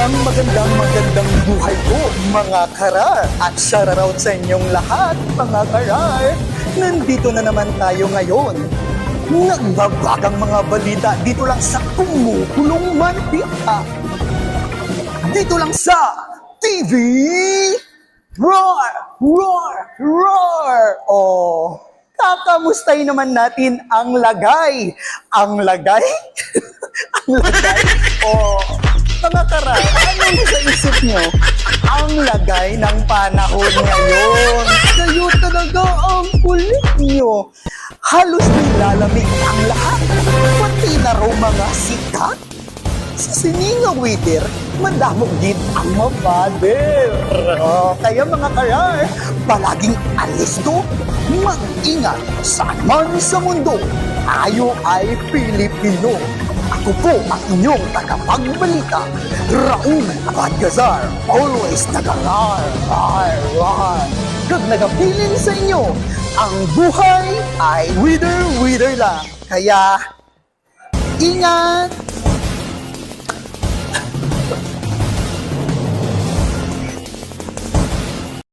Magandang, magandang, magandang buhay po, mga karar. At shoutout sa inyong lahat, mga karar. Nandito na naman tayo ngayon. Nagbabagang mga balita dito lang sa Kumukulong Mantika. Dito lang sa TV Roar! Roar! Roar! Oh, kakamustahin naman natin ang lagay. Ang lagay? ang lagay? Nyo? Ang lagay ng panahon ngayon. Kayo talaga ang kulit nyo. Halos nilalamig ang lahat. Pati na raw mga sikat. Sa sininga waiter, madamog din ang mabader. Oh, kaya mga karar, palaging alisto, mag-ingat saan man sa mundo. Tayo ay Pilipino. Ako po ang inyong tagapagbalita, Raul Abadgazar, always nagarar, rar, rar. Kag nagapilin sa inyo, ang buhay ay wither, wither lang. Kaya, ingat!